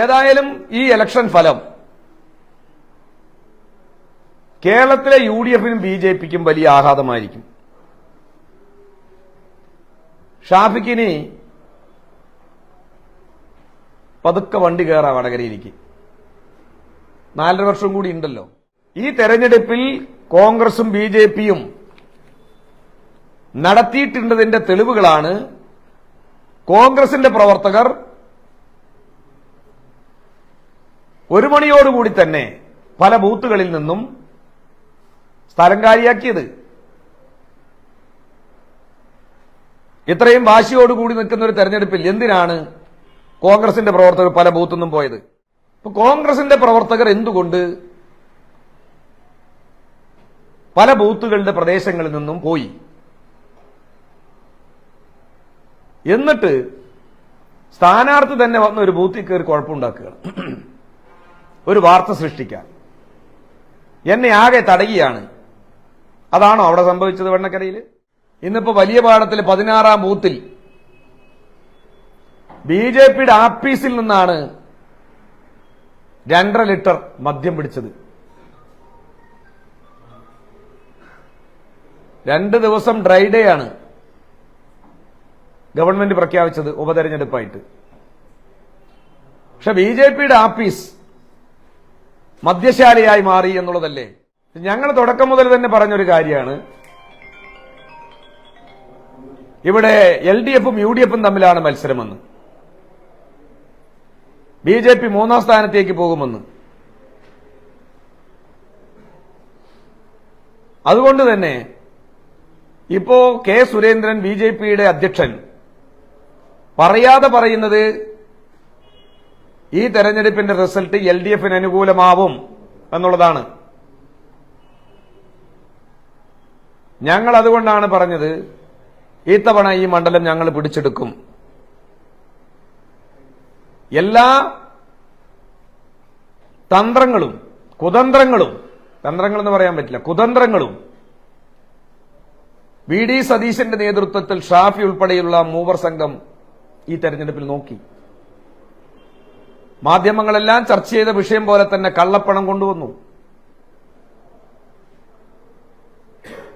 ഏതായാലും ഈ ഇലക്ഷൻ ഫലം. കേരളത്തിലെ യു ഡി എഫിനും ബി ജെ പിക്കും വലിയ ആഘാതമായിരിക്കും. ഷാഫിക്കിനി പതുക്കെ വണ്ടി കയറാ വടകരയിലേക്ക്. നാലര വർഷം കൂടി ഉണ്ടല്ലോ. ഈ തെരഞ്ഞെടുപ്പിൽ കോൺഗ്രസും ബി ജെ പിയും നടത്തിയിട്ടുണ്ടതിന്റെ തെളിവുകളാണ് കോൺഗ്രസിന്റെ പ്രവർത്തകർ ഒരു മണിയോടുകൂടി തന്നെ പല ബൂത്തുകളിൽ നിന്നും സ്ഥലം കാലിയാക്കിയത്. ഇത്രയും വാശിയോടുകൂടി നിൽക്കുന്ന ഒരു തെരഞ്ഞെടുപ്പിൽ എന്തിനാണ് കോൺഗ്രസിന്റെ പ്രവർത്തകർ പല ബൂത്തു നിന്നും പോയത്? ഇപ്പൊ കോൺഗ്രസിന്റെ പ്രവർത്തകർ എന്തുകൊണ്ട് പല ബൂത്തുകളുടെ പ്രദേശങ്ങളിൽ നിന്നും പോയി? എന്നിട്ട് സ്ഥാനാർത്ഥി തന്നെ വന്ന ഒരു ബൂത്തിൽ കയറി കുഴപ്പമുണ്ടാക്കുകയാണ്. ഒരു വാർത്ത സൃഷ്ടിക്കാൻ. എന്നെ ആകെ തടയുകയാണ് അതാണോ അവിടെ സംഭവിച്ചത് വെണ്ണക്കരയിൽ ഇന്നിപ്പോ വലിയ പാടത്തിൽ പതിനാറാം ബൂത്തിൽ ബി ജെ പിയുടെ ആപ്പീസിൽ നിന്നാണ് രണ്ടര ലിറ്റർ മദ്യം പിടിച്ചത്. രണ്ട് ദിവസം ഡ്രൈ ഡേ ആണ് ഗവൺമെന്റ് പ്രഖ്യാപിച്ചത് ഉപതെരഞ്ഞെടുപ്പായിട്ട്. പക്ഷെ ബി ജെ പിയുടെ ആപ്പീസ് മദ്യശാലയായി മാറി എന്നുള്ളതല്ലേ? ഞങ്ങൾ തുടക്കം മുതൽ തന്നെ പറഞ്ഞൊരു കാര്യമാണ്. ഇവിടെ എൽ ഡി എഫും യു ഡി എഫും തമ്മിലാണ് മത്സരമെന്ന്. ബി ജെ പി മൂന്നാം സ്ഥാനത്തേക്ക് പോകുമെന്ന്. അതുകൊണ്ട് തന്നെ ഇപ്പോ കെ സുരേന്ദ്രൻ ബി ജെ പിയുടെ അധ്യക്ഷൻ. പറയാതെ പറയുന്നത് ഈ തെരഞ്ഞെടുപ്പിന്റെ റിസൾട്ട് എൽ ഡി എഫിന് അനുകൂലമാവും എന്നുള്ളതാണ്. ഞങ്ങൾ അതുകൊണ്ടാണ് പറഞ്ഞത് ഇത്തവണ ഈ മണ്ഡലം ഞങ്ങൾ പിടിച്ചെടുക്കും. എല്ലാ തന്ത്രങ്ങളും കുതന്ത്രങ്ങളും തന്ത്രങ്ങൾ എന്ന് പറയാൻ പറ്റില്ല കുതന്ത്രങ്ങളും വി ഡി സതീശന്റെ നേതൃത്വത്തിൽ ഷാഫി ഉൾപ്പെടെയുള്ള മൂവർ സംഘം ഈ തെരഞ്ഞെടുപ്പിൽ നോക്കി. മാധ്യമങ്ങളെല്ലാം ചർച്ച ചെയ്ത വിഷയം പോലെ തന്നെ കള്ളപ്പണം കൊണ്ടുവന്നു.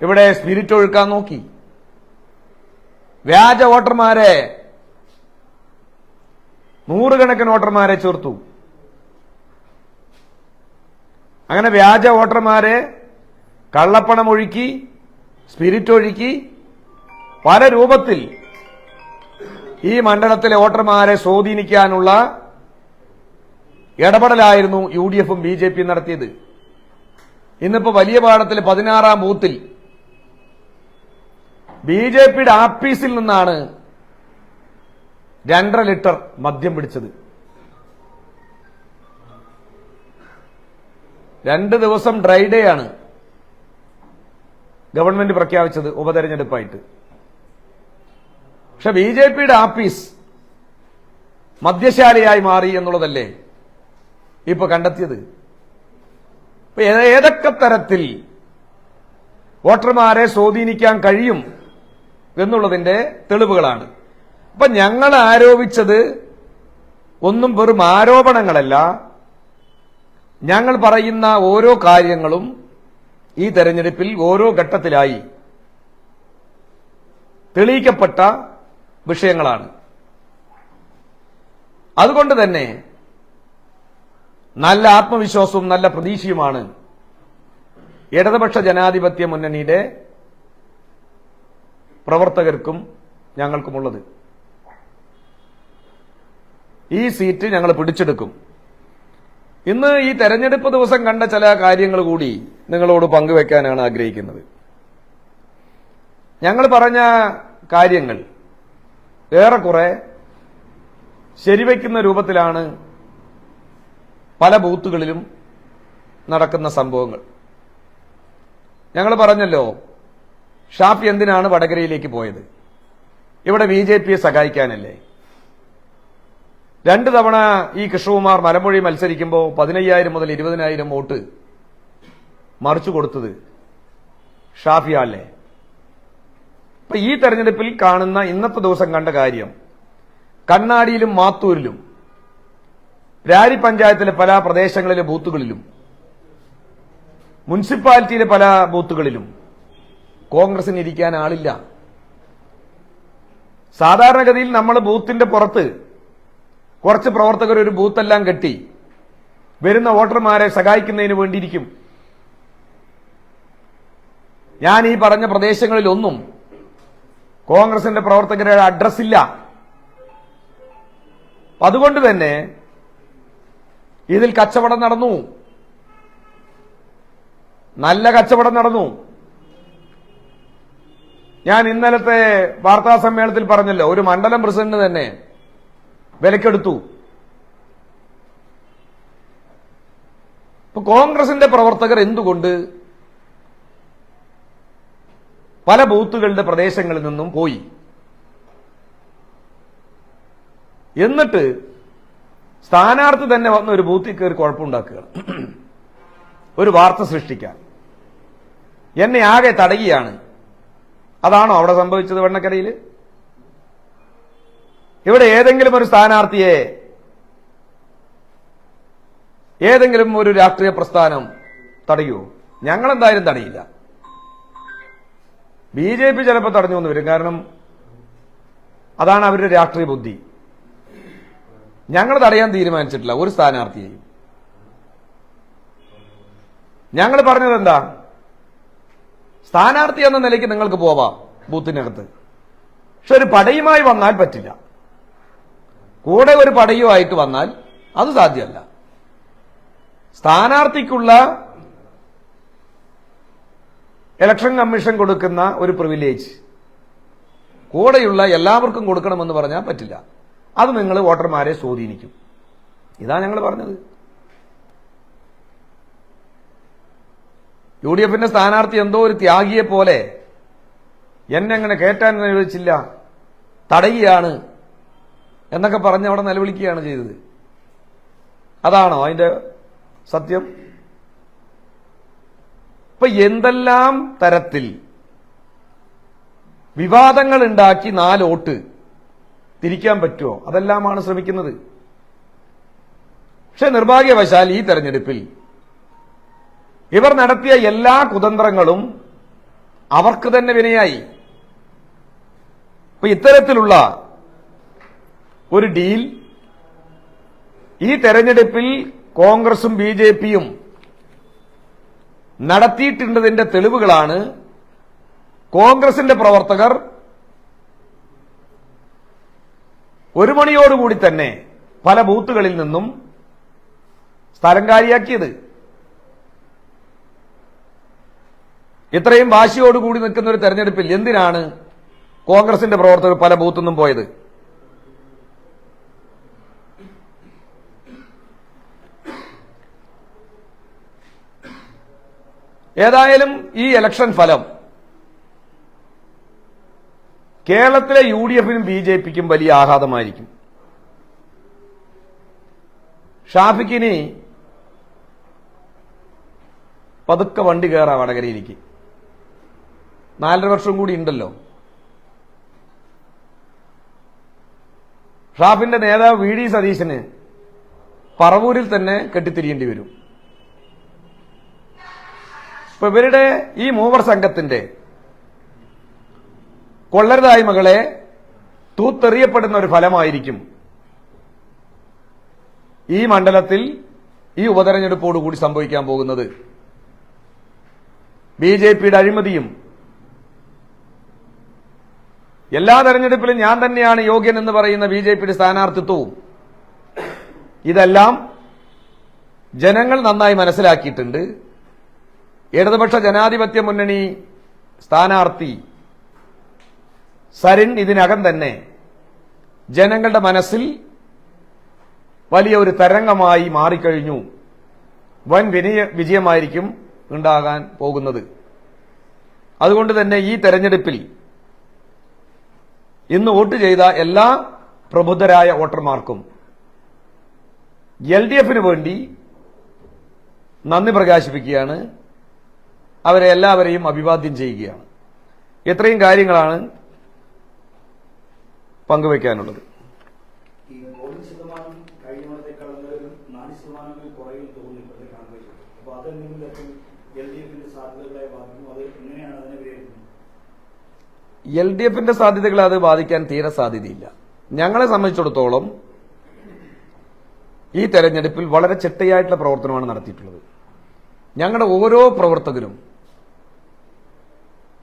ഇവിടെ സ്പിരിറ്റ് ഒഴുക്കാൻ നോക്കി. വ്യാജ വോട്ടർമാരെ നൂറുകണക്കിന് വോട്ടർമാരെ ചേർത്തു. അങ്ങനെ വ്യാജ വോട്ടർമാരെ കള്ളപ്പണം ഒഴുക്കി സ്പിരിറ്റ് ഒഴുക്കി പല രൂപത്തിൽ ഈ മണ്ഡലത്തിലെ വോട്ടർമാരെ സ്വാധീനിക്കാനുള്ള ഇടപെടലായിരുന്നു യു ഡി എഫും ബി ജെ പിയും നടത്തിയത്. ഇന്നിപ്പോ വലിയ പാടത്തിൽ പതിനാറാം ബൂത്തിൽ ബി ജെ പിയുടെ ആപ്പീസിൽ നിന്നാണ് രണ്ടര ലിറ്റർ മദ്യം പിടിച്ചത്. രണ്ട് ദിവസം ഡ്രൈ ഡേ ആണ് ഗവൺമെന്റ് പ്രഖ്യാപിച്ചത് ഉപതെരഞ്ഞെടുപ്പായിട്ട്. പക്ഷെ ബി ജെ പിയുടെ ആപ്പീസ് മദ്യശാലയായി മാറി എന്നുള്ളതല്ലേ? ഇപ്പൊ കണ്ടെത്തിയത്. ഏതൊക്കെ തരത്തിൽ വോട്ടർമാരെ സ്വാധീനിക്കാൻ കഴിയും എന്നുള്ളതിന്റെ തെളിവുകളാണ്. അപ്പൊ ഞങ്ങൾ ആരോപിച്ചത് ഒന്നും വെറും ആരോപണങ്ങളല്ല. ഞങ്ങൾ പറയുന്ന ഓരോ കാര്യങ്ങളും ഈ തെരഞ്ഞെടുപ്പിൽ ഓരോ ഘട്ടത്തിലായി തെളിയിക്കപ്പെട്ട വിഷയങ്ങളാണ്. അതുകൊണ്ട് തന്നെ നല്ല ആത്മവിശ്വാസവും നല്ല പ്രതീക്ഷയുമാണ് ഇടതുപക്ഷ ജനാധിപത്യ മുന്നണിയുടെ പ്രവർത്തകർക്കും ഞങ്ങൾക്കുമുള്ളത്. ഈ സീറ്റ് ഞങ്ങൾ പിടിച്ചെടുക്കും. ഇന്ന് ഈ തെരഞ്ഞെടുപ്പ് ദിവസം കണ്ട ചില കാര്യങ്ങൾ കൂടി നിങ്ങളോട് പങ്കുവെക്കാനാണ് ആഗ്രഹിക്കുന്നത്. ഞങ്ങൾ പറഞ്ഞ കാര്യങ്ങൾ ഏറെക്കുറെ ശരിവയ്ക്കുന്ന രൂപത്തിലാണ് പല ബൂത്തുകളിലും നടക്കുന്ന സംഭവങ്ങൾ. ഞങ്ങൾ പറഞ്ഞല്ലോ ഷാഫി എന്തിനാണ് വടകരയിലേക്ക് പോയത്? ഇവിടെ ബി ജെ പിയെ സഹായിക്കാനല്ലേ? രണ്ട് തവണ ഈ കൃഷ്ണകുമാർ മലമൊഴി മത്സരിക്കുമ്പോൾ പതിനയ്യായിരം മുതൽ ഇരുപതിനായിരം വോട്ട് മറിച്ചു കൊടുത്തത് ഷാഫിയ അല്ലേ അപ്പൊ ഈ തെരഞ്ഞെടുപ്പിൽ കാണുന്ന ഇന്നത്തെ ദിവസം കണ്ട കാര്യം കണ്ണാടിയിലും മാത്തൂരിലും രാരി പഞ്ചായത്തിലെ പല പ്രദേശങ്ങളിലെ ബൂത്തുകളിലും മുനിസിപ്പാലിറ്റിയിലെ പല ബൂത്തുകളിലും കോൺഗ്രസിന് ഇരിക്കാൻ ആളില്ല. സാധാരണഗതിയിൽ നമ്മൾ ബൂത്തിന്റെ പുറത്ത് കുറച്ച് പ്രവർത്തകർ ഒരു ബൂത്തെല്ലാം കെട്ടി വരുന്ന വോട്ടർമാരെ സഹായിക്കുന്നതിന് വേണ്ടിയിരിക്കും. ഞാൻ ഈ പറഞ്ഞ പ്രദേശങ്ങളിലൊന്നും കോൺഗ്രസിന്റെ പ്രവർത്തകരുടെ അഡ്രസ്സില്ല അതുകൊണ്ട് തന്നെ ഇതിൽ കച്ചവടം നടന്നു. നല്ല കച്ചവടം നടന്നു. ഞാൻ ഇന്നലത്തെ വാർത്താ സമ്മേളനത്തിൽ പറഞ്ഞല്ലോ ഒരു മണ്ഡലം പ്രസിഡന്റ് തന്നെ വിലക്കെടുത്തു. ഇപ്പൊ കോൺഗ്രസിന്റെ പ്രവർത്തകർ എന്തുകൊണ്ട് പല ബൂത്തുകളുടെ പ്രദേശങ്ങളിൽ നിന്നും പോയി? എന്നിട്ട് സ്ഥാനാർത്ഥി തന്നെ വന്ന് ഒരു ബൂത്തിൽ കയറി കുഴപ്പമുണ്ടാക്കുകയാണ് ഒരു വാർത്ത സൃഷ്ടിക്കാൻ. എന്നെ ആകെ തടയുകയാണ് അതാണോ അവിടെ സംഭവിച്ചത് വെണ്ണക്കരയിൽ ഇവിടെ ഏതെങ്കിലും ഒരു സ്ഥാനാർത്ഥിയെ ഏതെങ്കിലും ഒരു രാഷ്ട്രീയ പ്രസ്ഥാനം തടയുമോ ഞങ്ങളെന്തായാലും തടയില്ല. ബി ജെ പി ചിലപ്പോൾ തടഞ്ഞു വന്നു വരും. കാരണം അതാണ് അവരുടെ രാഷ്ട്രീയ ബുദ്ധി. ഞങ്ങൾ തടയാൻ തീരുമാനിച്ചിട്ടില്ല. ഒരു സ്ഥാനാർത്ഥിയെയും. ഞങ്ങൾ പറഞ്ഞത് എന്താ? സ്ഥാനാർത്ഥി എന്ന നിലയ്ക്ക് നിങ്ങൾക്ക് പോവാം ബൂത്തിനകത്ത്. പക്ഷെ ഒരു പടയുമായി വന്നാൽ പറ്റില്ല. കൂടെ ഒരു പടയുമായിട്ട് വന്നാൽ അത് സാധ്യമല്ല. സ്ഥാനാർത്ഥിക്കുള്ള ഇലക്ഷൻ കമ്മീഷൻ കൊടുക്കുന്ന ഒരു പ്രിവിലേജ് കൂടെയുള്ള എല്ലാവർക്കും കൊടുക്കണമെന്ന് പറഞ്ഞാൽ പറ്റില്ല. അത് നിങ്ങൾ വോട്ടർമാരെ സ്വാധീനിക്കും. ഇതാ ഞങ്ങൾ പറഞ്ഞത്. യു ഡി എഫിന്റെ സ്ഥാനാർത്ഥി എന്തോ ഒരു ത്യാഗിയെ പോലെ എന്നെ അങ്ങനെ കയറ്റാൻ അനുവദിച്ചില്ല തടയുകയാണ് എന്നൊക്കെ പറഞ്ഞ് അവിടെ നിലവിളിക്കുകയാണ് ചെയ്തത്. അതാണോ അതിന്റെ സത്യം? ഇപ്പൊ എന്തെല്ലാം തരത്തിൽ വിവാദങ്ങൾ ഉണ്ടാക്കി നാല് വോട്ട് തിരിക്കാൻ പറ്റുമോ? അതെല്ലാമാണ് ശ്രമിക്കുന്നത്. പക്ഷെ നിർഭാഗ്യവശാൽ ഈ തെരഞ്ഞെടുപ്പിൽ ഇവർ നടത്തിയ എല്ലാ കുതന്ത്രങ്ങളും അവർക്ക് തന്നെ വിനയായി. ഇപ്പൊ ഇത്തരത്തിലുള്ള ഒരു ഡീൽ ഈ തെരഞ്ഞെടുപ്പിൽ കോൺഗ്രസും ബി ജെ പിയും നടത്തിയിട്ടുണ്ടതിന്റെ തെളിവുകളാണ് കോൺഗ്രസിന്റെ പ്രവർത്തകർ ഒരു മണിയോടുകൂടി തന്നെ പല ബൂത്തുകളിൽ നിന്നും സ്ഥലം കാലിയാക്കിയത്. ഇത്രയും വാശിയോടുകൂടി നിൽക്കുന്ന ഒരു തെരഞ്ഞെടുപ്പിൽ എന്തിനാണ് കോൺഗ്രസിന്റെ പ്രവർത്തകർ പല ബൂത്തു നിന്നും പോയത്? ഏതായാലും ഈ ഇലക്ഷൻ ഫലം കേരളത്തിലെ യു ഡി എഫിനും ബി ജെ പിക്കും വലിയ ആഘാതമായിരിക്കും. ഷാഫിക്കിനി പതുക്കെ വണ്ടി കയറാ വടകരയിലേക്ക്. നാലര വർഷം കൂടി ഉണ്ടല്ലോ. ഷാഫിന്റെ നേതാവ് വി ഡി സതീശന് പറവൂരിൽ തന്നെ കെട്ടിത്തിരിയേണ്ടി വരും. ഇപ്പൊ ഇവരുടെ ഈ മൂവർ സംഘത്തിന്റെ കൊള്ളരുതായ്മകളെ തൂത്തെറിയപ്പെടുന്ന ഒരു ഫലമായിരിക്കും. ഈ മണ്ഡലത്തിൽ ഈ ഉപതെരഞ്ഞെടുപ്പോടുകൂടി സംഭവിക്കാൻ പോകുന്നത്. ബി ജെ പിയുടെ അഴിമതിയും എല്ലാ തെരഞ്ഞെടുപ്പിലും ഞാൻ തന്നെയാണ് യോഗ്യൻ എന്ന് പറയുന്ന ബി ജെ പിയുടെ സ്ഥാനാർത്ഥിത്വവും ഇതെല്ലാം ജനങ്ങൾ നന്നായി മനസ്സിലാക്കിയിട്ടുണ്ട്. ഇടതുപക്ഷ ജനാധിപത്യ മുന്നണി സ്ഥാനാർത്ഥി സരിൻ ഇതിനകം തന്നെ ജനങ്ങളുടെ മനസ്സിൽ വലിയ ഒരു തരംഗമായി മാറിക്കഴിഞ്ഞു. വൻ വിനയ വിജയമായിരിക്കും ഉണ്ടാകാൻ പോകുന്നത്. അതുകൊണ്ട് തന്നെ ഈ തെരഞ്ഞെടുപ്പിൽ ഇന്ന് വോട്ട് ചെയ്ത എല്ലാ പ്രബുദ്ധരായ വോട്ടർമാർക്കും എൽ ഡി എഫിന് വേണ്ടി നന്ദി പ്രകാശിപ്പിക്കുകയാണ്. അവരെ എല്ലാവരെയും അഭിവാദ്യം ചെയ്യുകയാണ്. ഇത്രയും കാര്യങ്ങളാണ് വിലയിരുത്തുന്നത്? എൽ ഡി എഫിന്റെ സാധ്യതകളെ അത് ബാധിക്കാൻ തീരെ സാധ്യതയില്ല. ഞങ്ങളെ സംബന്ധിച്ചിടത്തോളം ഈ തെരഞ്ഞെടുപ്പിൽ വളരെ ചിട്ടയായിട്ടുള്ള പ്രവർത്തനമാണ് നടത്തിയിട്ടുള്ളത്. ഞങ്ങളുടെ ഓരോ പ്രവർത്തകരും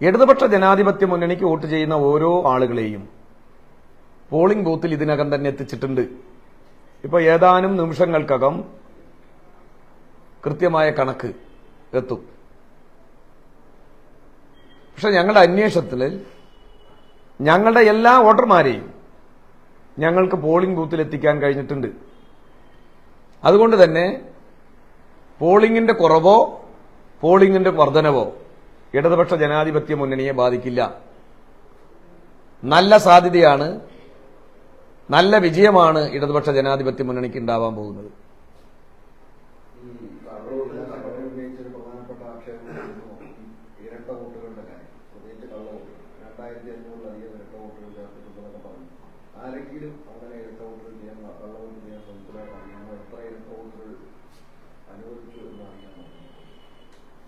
ഇടതുപക്ഷ ജനാധിപത്യ മുന്നണിക്ക് വോട്ട് ചെയ്യുന്ന ഓരോ ആളുകളെയും പോളിംഗ് ബൂത്തിൽ ഇതിനകം തന്നെ എത്തിച്ചിട്ടുണ്ട്. ഇപ്പൊ ഏതാനും നിമിഷങ്ങൾക്കകം കൃത്യമായ കണക്ക് എത്തും. പക്ഷെ ഞങ്ങളുടെ അന്വേഷണത്തിൽ ഞങ്ങളുടെ എല്ലാ വോട്ടർമാരെയും ഞങ്ങൾക്ക് പോളിംഗ് ബൂത്തിൽ എത്തിക്കാൻ കഴിഞ്ഞിട്ടുണ്ട്. അതുകൊണ്ട് തന്നെ പോളിംഗിന്റെ കുറവോ പോളിംഗിന്റെ വർധനവോ ഇടതുപക്ഷ ജനാധിപത്യ മുന്നണിയെ ബാധിക്കില്ല. നല്ല സാധ്യതയാണ് നല്ല വിജയമാണ് ഇടതുപക്ഷ ജനാധിപത്യ മുന്നണിക്ക് ഉണ്ടാവാൻ പോകുന്നത്.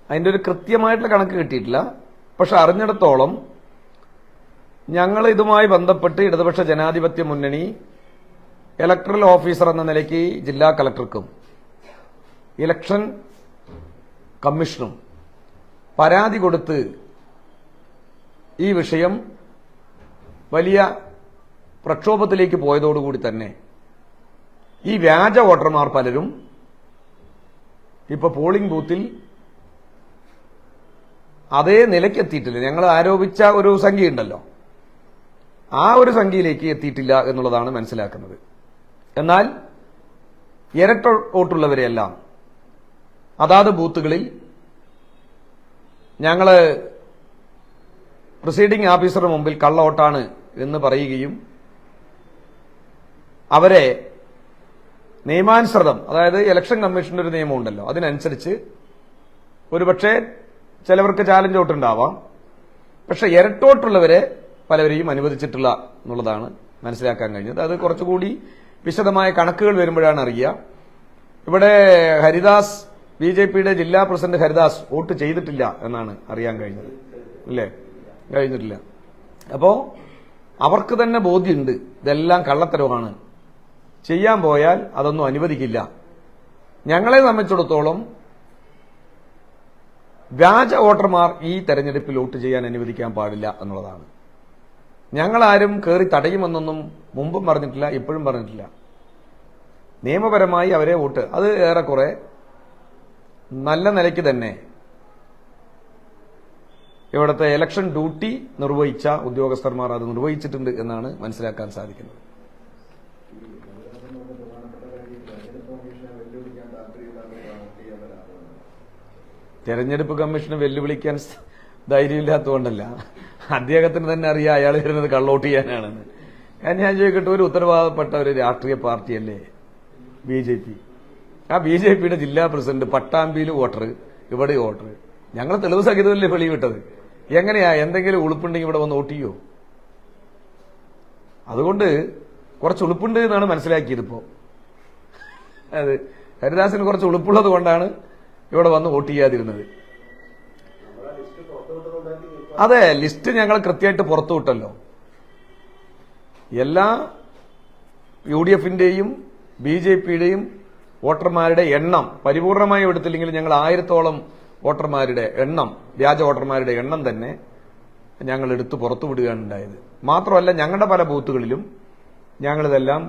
അതിന്റെ ഒരു കൃത്യമായിട്ടുള്ള കണക്ക് കിട്ടിയിട്ടില്ല. പക്ഷെ അറിഞ്ഞിടത്തോളം ഞങ്ങൾ ഇതുമായി ബന്ധപ്പെട്ട് ഇടതുപക്ഷ ജനാധിപത്യ മുന്നണി ഇലക്ട്രൽ ഓഫീസർ എന്ന നിലയ്ക്ക് ജില്ലാ കളക്ടർക്കും ഇലക്ഷൻ കമ്മീഷനും പരാതി കൊടുത്ത് ഈ വിഷയം വലിയ പ്രക്ഷോഭത്തിലേക്ക് പോയതോടുകൂടി തന്നെ ഈ വ്യാജ വോട്ടർമാർ പലരും ഇപ്പോൾ പോളിംഗ് ബൂത്തിൽ അതേ നിലയ്ക്കെത്തിയിട്ടില്ല ഞങ്ങൾ ആരോപിച്ച ഒരു സംഖ്യ ഉണ്ടല്ലോ ആ ഒരു സംഖ്യയിലേക്ക് എത്തിയിട്ടില്ല എന്നുള്ളതാണ് മനസ്സിലാക്കുന്നത്. എന്നാൽ ഇരട്ട വോട്ടുള്ളവരെയെല്ലാം അതാത് ബൂത്തുകളിൽ ഞങ്ങൾ പ്രിസൈഡിംഗ് ഓഫീസറുടെ മുമ്പിൽ കള്ളവോട്ടാണ് എന്ന് പറയുകയും അവരെ നിയമാനുസൃതം അതായത് ഇലക്ഷൻ കമ്മീഷന്റെ ഒരു നിയമമുണ്ടല്ലോ അതിനനുസരിച്ച് ഒരുപക്ഷെ ചിലവർക്ക് ചാലഞ്ച് വോട്ടുണ്ടാവാം. പക്ഷെ ഇരട്ടോട്ടുള്ളവരെ പലവരെയും അനുവദിച്ചിട്ടില്ല എന്നുള്ളതാണ് മനസ്സിലാക്കാൻ കഴിഞ്ഞത്. അത് കുറച്ചുകൂടി വിശദമായ കണക്കുകൾ വരുമ്പോഴാണ് അറിയുക. ഇവിടെ ഹരിദാസ് ബി ജെ പിയുടെ ജില്ലാ പ്രസിഡന്റ് ഹരിദാസ് വോട്ട് ചെയ്തിട്ടില്ല എന്നാണ് അറിയാൻ കഴിഞ്ഞത്. അല്ലേ? കഴിഞ്ഞിട്ടില്ല. അപ്പോ അവർക്ക് തന്നെ ബോധ്യമുണ്ട്. ഇതെല്ലാം കള്ളത്തരമാണ്. ചെയ്യാൻ പോയാൽ അതൊന്നും അനുവദിക്കില്ല. ഞങ്ങളെ സംബന്ധിച്ചിടത്തോളം വ്യാജ വോട്ടർമാർ ഈ തെരഞ്ഞെടുപ്പിൽ വോട്ട് ചെയ്യാൻ അനുവദിക്കാൻ പാടില്ല എന്നുള്ളതാണ്. ഞങ്ങളാരും കയറി തടയുമെന്നൊന്നും മുമ്പും പറഞ്ഞിട്ടില്ല ഇപ്പോഴും പറഞ്ഞിട്ടില്ല. നിയമപരമായി അവരെ വോട്ട്. അത് ഏറെക്കുറെ നല്ല നിലയ്ക്ക് തന്നെ ഇവിടുത്തെ ഇലക്ഷൻ ഡ്യൂട്ടി നിർവഹിച്ച ഉദ്യോഗസ്ഥന്മാർ അത് നിർവഹിച്ചിട്ടുണ്ട് എന്നാണ് മനസ്സിലാക്കാൻ സാധിക്കുന്നത്. തെരഞ്ഞെടുപ്പ് കമ്മീഷന് വെല്ലുവിളിക്കാൻ ധൈര്യമില്ലാത്തതുകൊണ്ടല്ല. അദ്ദേഹത്തിന് തന്നെ അറിയാം അയാൾ വരുന്നത് കള്ളോട്ട് ചെയ്യാനാണെന്ന്. ഞാൻ ചോദിക്കട്ടെ ഒരു ഉത്തരവാദപ്പെട്ട ഒരു രാഷ്ട്രീയ പാർട്ടിയല്ലേ ബി ജെ പി? ആ ബി ജെ പിയുടെ ജില്ലാ പ്രസിഡന്റ് പട്ടാമ്പിയിൽ വോട്ടർ ഇവിടെ വോട്ടർ ഞങ്ങൾ തെളിവ് സഹിതമല്ലേ വെളിവിട്ടത് എങ്ങനെയാ? എന്തെങ്കിലും ഉളുപ്പുണ്ടെങ്കിൽ ഇവിടെ വന്ന് വോട്ട് ചെയ്യോ? അതുകൊണ്ട് കുറച്ച് ഉളുപ്പുണ്ട് എന്നാണ് മനസ്സിലാക്കിയത് ഇപ്പോ. അത് ഹരിദാസിന് കുറച്ച് ഉളുപ്പുള്ളത് കൊണ്ടാണ് ഇവിടെ വന്ന് വോട്ട് ചെയ്യാതിരുന്നത്. അതെ ലിസ്റ്റ് ഞങ്ങൾ കൃത്യമായിട്ട് പുറത്തുവിട്ടല്ലോ. എല്ലാ യു ഡി എഫിന്റെയും ബി ജെ പിയുടെയും വോട്ടർമാരുടെ എണ്ണം പരിപൂർണമായി എടുത്തില്ലെങ്കിൽ ഞങ്ങൾ ആയിരത്തോളം വോട്ടർമാരുടെ എണ്ണം വ്യാജ വോട്ടർമാരുടെ എണ്ണം തന്നെ ഞങ്ങൾ എടുത്ത് പുറത്തു വിടുകയാണ് ഉണ്ടായത്. മാത്രമല്ല ഞങ്ങളുടെ പല ബൂത്തുകളിലും ഞങ്ങളിതെല്ലാം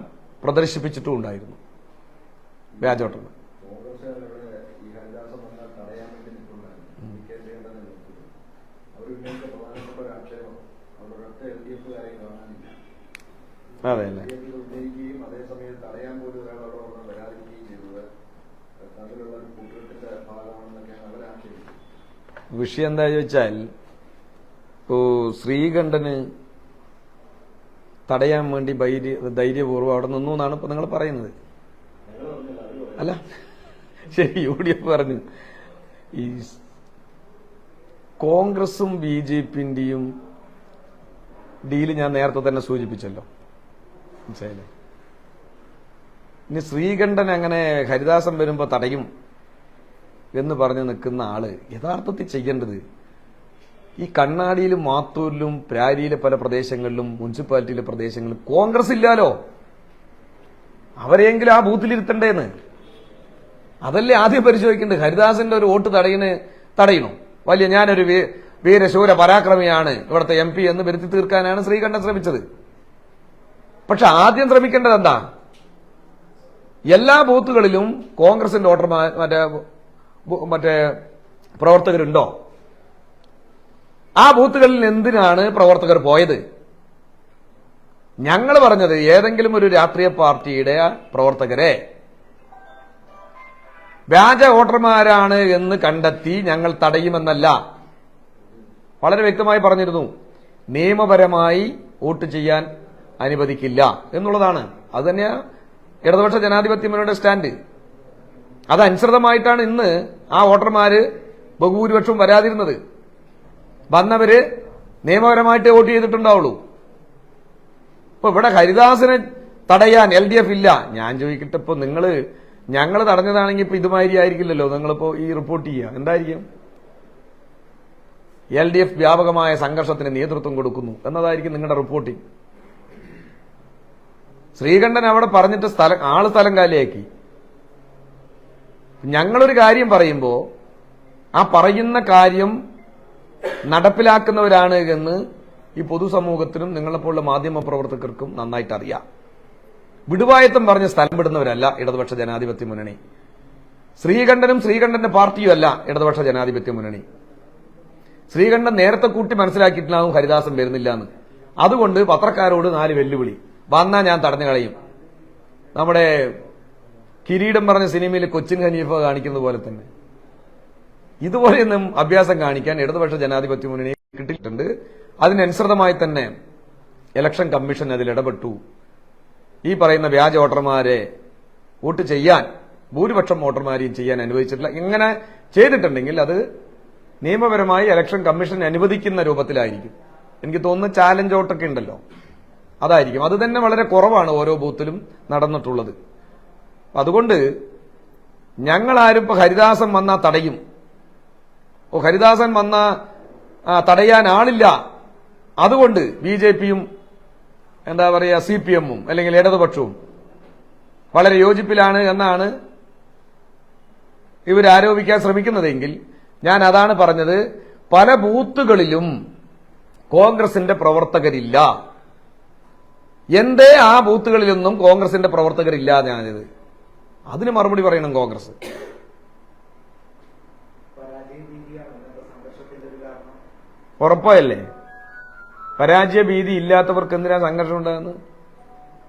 പ്രദർശിപ്പിച്ചിട്ടും ഉണ്ടായിരുന്നു. വ്യാജ വോട്ടർമാർ കോൺഗ്രസ്സുകാരുടെ ഈ ഹരിദാസം വന്നാൽ തടയാൻ വേണ്ടി നിൽക്കുന്നുണ്ടായിരുന്നു വി കെ ശ്രീകണ്ഠന്റെ നേതൃത്വത്തിൽ അവർ ഉന്നയിച്ച പ്രധാനപ്പെട്ട ഒരു ആക്ഷേപം അവിടെ ഒരൊറ്റ എൽ ഡി എഫുകാരെയും കാണാനില്ല അതെ അല്ലേ ബി ജെ പി ഉന്നയിക്കുകയും അതേസമയം തടയാൻ പോലും ഒരാൾ അവിടെ വന്ന് വരാതിരിക്കുകയും ചെയ്തത്. തമ്മിലുള്ള ഒരു കൂട്ടുകെട്ടിന്റെ ഭാഗമാണെന്നൊക്കെയാണ് അവർ ആക്ഷേപിച്ചത്. വിഷയം എന്താ ചോദിച്ചാൽ ഇപ്പോ ശ്രീകണ്ഠന് തടയാൻ വേണ്ടി ധൈര്യ ധൈര്യപൂർവം അവിടെ നിന്നു എന്നാണ് ഇപ്പൊ നിങ്ങൾ പറയുന്നത്. അല്ല ശരി യു ഡി എഫ് പറഞ്ഞു. ഈ കോൺഗ്രസും ബി ജെ പിന്റെയും ഡീൽ ഞാൻ നേരത്തെ തന്നെ സൂചിപ്പിച്ചല്ലോ. ഇനി ശ്രീകണ്ഠൻ അങ്ങനെ ഹരിദാസൻ വരുമ്പോൾ തടയും എന്ന് പറഞ്ഞ് നിൽക്കുന്ന ആൾ യഥാർത്ഥത്തിൽ ചെയ്യേണ്ടത് ഈ കണ്ണാടിയിലും മാത്തൂരിലും പ്രാരിയിലെ പല പ്രദേശങ്ങളിലും മുനിസിപ്പാലിറ്റിയിലെ പ്രദേശങ്ങളിലും കോൺഗ്രസ് ഇല്ലാലോ? അവരെയെങ്കിലും ആ ബൂത്തിലിരുത്തണ്ടേന്ന്? അതല്ലേ ആദ്യം പരിശോധിക്കേണ്ടത്? ഹരിദാസിന്റെ ഒരു വോട്ട് തടയിന് തടയണു? വലിയ ഞാനൊരു വീരശൂര പരാക്രമിയാണ് ഇവിടുത്തെ എം പി എന്ന് വരുത്തി തീർക്കാനാണ് ശ്രീകണ്ഠൻ ശ്രമിച്ചത്. പക്ഷെ ആദ്യം ശ്രമിക്കേണ്ടത് എന്താ എല്ലാ ബൂത്തുകളിലും കോൺഗ്രസിന്റെ വോട്ടർമാർ മറ്റേ മറ്റേ പ്രവർത്തകരുണ്ടോ? ആ ബൂത്തുകളിൽ എന്തിനാണ് പ്രവർത്തകർ പോയത്? ഞങ്ങൾ പറഞ്ഞത് ഏതെങ്കിലും ഒരു രാഷ്ട്രീയ പാർട്ടിയുടെ പ്രവർത്തകരെ. വ്യാജ വോട്ടർമാരാണ് എന്ന് കണ്ടെത്തി ഞങ്ങൾ തടയുമെന്നല്ല. വളരെ വ്യക്തമായി പറഞ്ഞിരുന്നു. നിയമപരമായി വോട്ട് ചെയ്യാൻ അനുവദിക്കില്ല എന്നുള്ളതാണ്. അത് തന്നെയാണ് ഇടതുപക്ഷ ജനാധിപത്യ മുന്നണിയുടെ സ്റ്റാൻഡ് അതനുസൃതമായിട്ടാണ് ഇന്ന് ആ വോട്ടർമാര് ബഹുഭൂരിപക്ഷവും വരാതിരുന്നത്. വന്നവര് നിയമപരമായിട്ട് വോട്ട് ചെയ്തിട്ടുണ്ടാവുള്ളൂ. ഇപ്പൊ ഇവിടെ ഹരിദാസിനെ തടയാൻ എൽ ഡി എഫ് ഇല്ല. ഞാൻ ചോദിക്കട്ടെ ഇപ്പൊ നിങ്ങൾ ഞങ്ങൾ തടഞ്ഞതാണെങ്കിൽ ഇപ്പൊ ഇതുമാതിരി ആയിരിക്കില്ലല്ലോ. നിങ്ങളിപ്പോ ഈ റിപ്പോർട്ട് ചെയ്യുക. എന്തായിരിക്കും? എൽ ഡി എഫ് വ്യാപകമായ സംഘർഷത്തിന് നേതൃത്വം കൊടുക്കുന്നു എന്നതായിരിക്കും നിങ്ങളുടെ റിപ്പോർട്ടിംഗ് ശ്രീകണ്ഠൻ അവിടെ പറഞ്ഞിട്ട് സ്ഥലം ആൾ സ്ഥലം കാലിയാക്കി. ഞങ്ങളൊരു കാര്യം പറയുമ്പോൾ ആ പറയുന്ന കാര്യം നടപ്പിലാക്കുന്നവരാണ് എന്ന് ഈ പൊതുസമൂഹത്തിനും നിങ്ങളെപ്പോലുള്ള മാധ്യമ പ്രവർത്തകർക്കും നന്നായിട്ട് അറിയാം. വിടുവായത്തം പറഞ്ഞ സ്ഥലം വിടുന്നവരല്ല ഇടതുപക്ഷ ജനാധിപത്യ മുന്നണി. ശ്രീകണ്ഠനും ശ്രീകണ്ഠന്റെ പാർട്ടിയും അല്ല ഇടതുപക്ഷ ജനാധിപത്യ മുന്നണി. ശ്രീകണ്ഠൻ നേരത്തെ കൂട്ടി മനസ്സിലാക്കിയിട്ടുണ്ടാവും ഹരിദാസൻ വരുന്നില്ല എന്ന്. അതുകൊണ്ട് പത്രക്കാരോട് നാല് വെല്ലുവിളി. വന്നാ ഞാൻ തടഞ്ഞു കളയും. നമ്മുടെ കിരീടം പറഞ്ഞ സിനിമയിൽ കൊച്ചിൻ ഹനീഫ കാണിക്കുന്ന പോലെ തന്നെ. ഇതുപോലെയൊന്നും അഭ്യാസം കാണിക്കാൻ ഇടതുപക്ഷ ജനാധിപത്യ മുന്നണി കിട്ടിയിട്ടുണ്ട്. അതിനനുസൃതമായി തന്നെ ഇലക്ഷൻ കമ്മീഷൻ അതിൽ ഇടപെട്ടു. ഈ പറയുന്ന വ്യാജ വോട്ടർമാരെ വോട്ട് ചെയ്യാൻ ഭൂരിപക്ഷം വോട്ടർമാരെയും ചെയ്യാൻ അനുവദിച്ചിട്ടില്ല. ഇങ്ങനെ ചെയ്തിട്ടുണ്ടെങ്കിൽ അത് നിയമപരമായി ഇലക്ഷൻ കമ്മീഷൻ അനുവദിക്കുന്ന രൂപത്തിലായിരിക്കും. എനിക്ക് തോന്നുന്നു ചാലഞ്ച് വോട്ടൊക്കെ ഉണ്ടല്ലോ. അതായിരിക്കും. അത് തന്നെ വളരെ കുറവാണ് ഓരോ ബൂത്തിലും നടന്നിട്ടുള്ളത്. അതുകൊണ്ട് ഞങ്ങളാരും ഇപ്പൊ ഹരിദാസൻ വന്നാൽ തടയും. ഓ ഹരിദാസൻ വന്ന തടയാൻ ആളില്ല. അതുകൊണ്ട് ബി ജെ പിയും എന്താ പറയുക സി പി എമ്മും അല്ലെങ്കിൽ ഇടതുപക്ഷവും വളരെ യോജിപ്പിലാണ് എന്നാണ് ഇവരാരോപിക്കാൻ ശ്രമിക്കുന്നതെങ്കിൽ ഞാൻ അതാണ് പറഞ്ഞത് പല ബൂത്തുകളിലും കോൺഗ്രസിന്റെ പ്രവർത്തകരില്ല. എന്തേ ആ ബൂത്തുകളിലൊന്നും കോൺഗ്രസിന്റെ പ്രവർത്തകരില്ല ഞാനിത്? അതിന് മറുപടി പറയണം കോൺഗ്രസ്. ഉറപ്പല്ലേ പരാജയ ഭീതി ഇല്ലാത്തവർക്ക് എന്തിനാ സംഘർഷം ഉണ്ടാകുന്നത്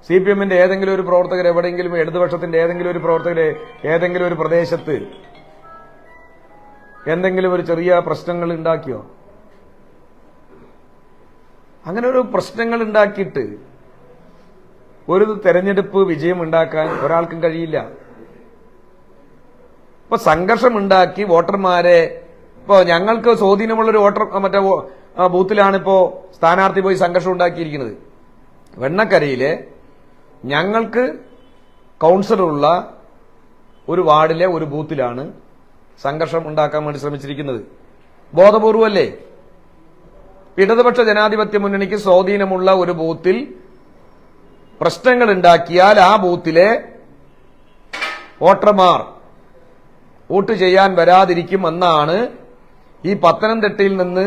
സി പി എമ്മിന്റെ ഏതെങ്കിലും ഒരു പ്രവർത്തകർ എവിടെയെങ്കിലും ഇടതുപക്ഷത്തിന്റെ ഏതെങ്കിലും ഒരു പ്രവർത്തകരെ ഏതെങ്കിലും ഒരു പ്രദേശത്ത് എന്തെങ്കിലും ഒരു ചെറിയ പ്രശ്നങ്ങൾ ഉണ്ടാക്കിയോ? അങ്ങനെ ഒരു പ്രശ്നങ്ങൾ ഉണ്ടാക്കിയിട്ട് ഒരു തെരഞ്ഞെടുപ്പ് വിജയമുണ്ടാക്കാൻ ഒരാൾക്കും കഴിയില്ല. ഇപ്പൊ സംഘർഷം ഉണ്ടാക്കി വോട്ടർമാരെ ഇപ്പോ ഞങ്ങൾക്ക് സ്വാധീനമുള്ള ഒരു വോട്ടർ മറ്റേ ബൂത്തിലാണ് ഇപ്പോ സ്ഥാനാർത്ഥി പോയി സംഘർഷം ഉണ്ടാക്കിയിരിക്കുന്നത് വെണ്ണക്കരയിലെ ഞങ്ങൾക്ക് കൗൺസിലറുള്ള ഒരു വാർഡിലെ ഒരു ബൂത്തിലാണ് സംഘർഷം ഉണ്ടാക്കാൻ വേണ്ടി ശ്രമിച്ചിരിക്കുന്നത്. ബോധപൂർവല്ലേ ഇടതുപക്ഷ ജനാധിപത്യ മുന്നണിക്ക് സ്വാധീനമുള്ള ഒരു ബൂത്തിൽ പ്രശ്നങ്ങൾ ഉണ്ടാക്കിയാൽ ആ ബൂത്തിലെ വോട്ടർമാർ വോട്ട് ചെയ്യാൻ വരാതിരിക്കും എന്നാണ് ഈ പത്തനംതിട്ടയിൽ നിന്ന്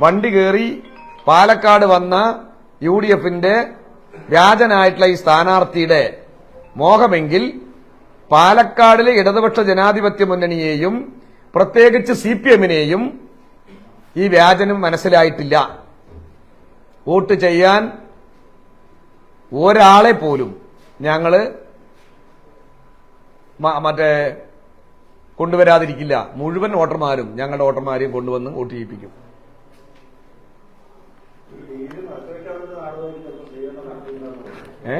വണ്ടി കയറി പാലക്കാട് വന്ന യു ഡി എഫിന്റെ വ്യാജനായിട്ടുള്ള ഈ സ്ഥാനാർത്ഥിയുടെ മോഹമെങ്കിൽ പാലക്കാടിലെ ഇടതുപക്ഷ ജനാധിപത്യ മുന്നണിയെയും പ്രത്യേകിച്ച് സി പി എമ്മിനെയും ഈ വ്യാജനും മനസ്സിലായിട്ടില്ല. വോട്ട് ചെയ്യാൻ ഒരാളെ പോലും ഞങ്ങൾ മറ്റേ കൊണ്ടുവരാതിരിക്കില്ല. മുഴുവൻ വോട്ടർമാരും ഞങ്ങളുടെ വോട്ടർമാരെയും കൊണ്ടുവന്ന് വോട്ട് ചെയ്യിപ്പിക്കും ഏ?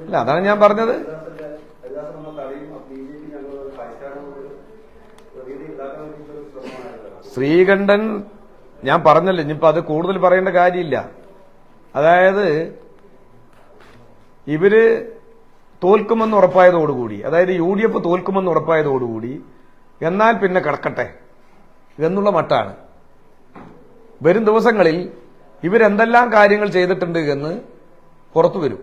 അല്ല അതാണ് ഞാൻ പറഞ്ഞത്. ശ്രീകണ്ഠൻ ഞാൻ പറഞ്ഞല്ലോ ഇനിയിപ്പോ അത് കൂടുതൽ പറയേണ്ട കാര്യമില്ല. അതായത് ഇവർ തോൽക്കുമെന്ന് ഉറപ്പായതോടുകൂടി അതായത് യു ഡി എഫ് തോൽക്കുമെന്ന് ഉറപ്പായതോടുകൂടി എന്നാൽ പിന്നെ കിടക്കട്ടെ എന്നുള്ള മട്ടാണ്. വരും ദിവസങ്ങളിൽ ഇവരെന്തെല്ലാം കാര്യങ്ങൾ ചെയ്തിട്ടുണ്ട് എന്ന് പുറത്തു വരും.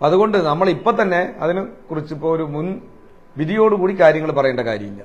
അതുകൊണ്ട് നമ്മൾ ഇപ്പൊ തന്നെ അതിനെ കുറിച്ച് ഇപ്പോൾ ഒരു മുൻ വിധിയോടുകൂടി കാര്യങ്ങൾ പറയേണ്ട കാര്യമില്ല.